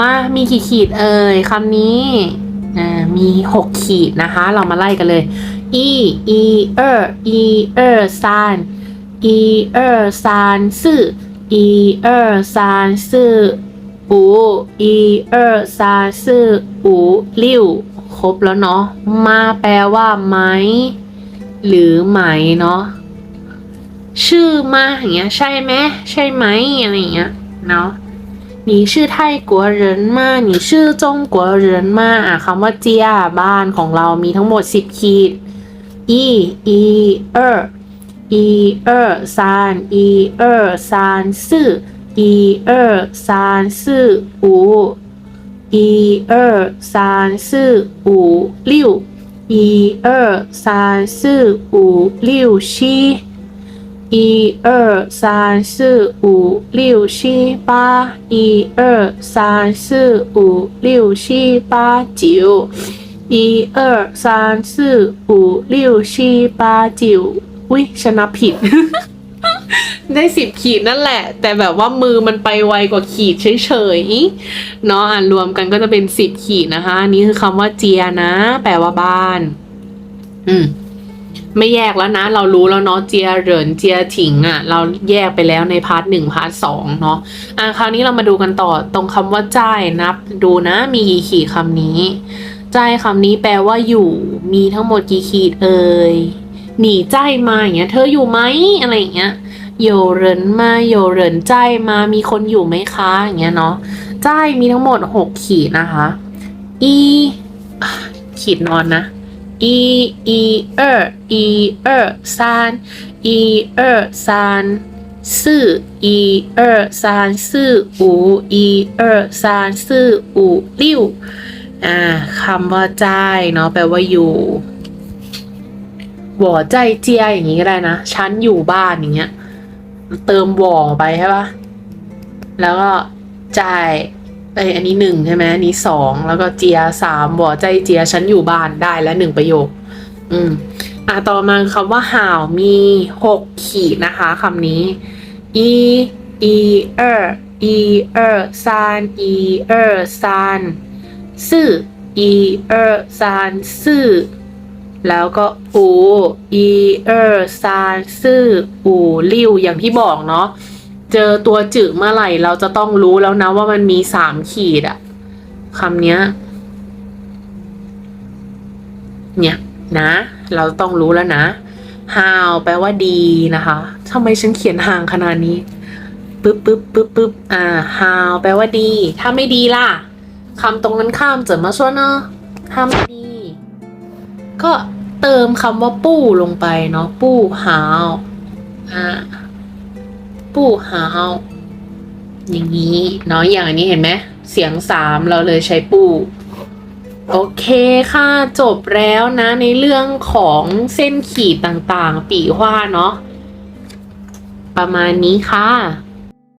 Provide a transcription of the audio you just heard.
มามีกี่ขีดเอ่ยคำนี้มีหกขีดนะคะ เรามาไล่กันเลย อีอีเอออีเออซานอีเออซานซื่ออีเออซานซื่อปูอีเออซานซื่อปูลิ้วครบแล้วเนาะมาแปลว่าไหม หรือไหมเนาะชื่อมาอย่างเงี้ยใช่ไหมใช่ไหมอะไรอย่างเงี้ยเนาะ 你是泰国人吗你是中国人吗อ่ะคำว่าเจียบ้านของเรามีทั้งหมด 10 ขีด อีอีเอออีเออซานอีเออซานซื่ออีเออซานซื่ออูอีเออซานซื่ออูลิ้วอีเออซานซื่ออูลิ้วชี 一二三四五六七八，一二三四五六七八九，一二三四五六七八九อุ้ยชนะผิด ได้สิบขีดนั่นแหละ แต่แบบว่ามือมันไปไวกว่าขีดเฉยๆเนาะอ่านรวมกันก็จะเป็นสิบขีดนะคะอันนี่คือคำว่าเจียนะ แปลว่าบ้าน อืม ไม่แยกแล้วนะ เรารู้แล้วเนาะเจียเหรินเจียถิงอะ่ะ เราแยกไปแล้วในพาร์ทหนึ่งพาร์ทสองเนาะอะคราวนี้เรามาดูกันต่อตรงคำว่าจ่ายนับ ดูนะมีกี่ขีดคำนี้จ่ายคำนี้แปลว่าอยู่ มีทั้งหมดกี่ขีดเอ่ยหนีจ่ายมาอย่างเงี้ย เธออยู่ไหมอะไรอย่างเงี้ยโยเหรินมาโยเหรินจ่ายมามีคนอยู่ไหมคะอย่างเงี้ยเนาะจ่ายมีทั้งหมดหกขีดนะคะ อีขีดนอนนะ 一一二一二三一二三四一二三四五一二三四五六อ่าคำว่าใจายเนาะแปลว่าอยู่หว่อใจเจียอย่างนี้ก็ได้นะ ฉันอยู่บ้านอย่างเงี้ย เติมหว่อไปใช่ปะแล้วก็จ่ ายเอ้ยอันนี้หนึ่งใช่ไหมอันนี้สองแล้วก็เจียสามหว่อใจเจียฉันอยู่บ้านได้แล้วหนึ่งประโยค อืมอะต่อมาคำว่าห่าวมีหกขีดนะคะคำนี้อีอีเอออีเออซานอีเออซานซื่ออีเออซานซื่อแล้วก็อูอีเออซานซื่ออูริวอย่างที่บอกเนาะ เจอตัวจืดเมื่อไหร่ เราจะต้องรู้แล้วนะว่ามันมีสามขีดอะคำเนี้ย เนี่ยนะ เราต้องรู้แล้วนะ how แปลว่าดีนะคะทำไมฉันเขียนห่างขนาดนี้ปึ๊บปึ๊บปึ๊บปึ๊บอ่า how แปลว่าดี ถ้าไม่ดีล่ะคำตรงนั้นข้ามจะมาช่วยเนาะถ้าไม่ดี ก็เติมคำว่าปู้ลงไปเนาะปู้ how อ่า ปู้ how อย่างนี้เนาะอย่างอันนี้เห็นไหมเสียงสามเราเลยใช้ปู โอเคค่ะ จบแล้วนะในเรื่องของเส้นขีดต่างๆ ปีว่าเนาะประมาณนี้ค่ะ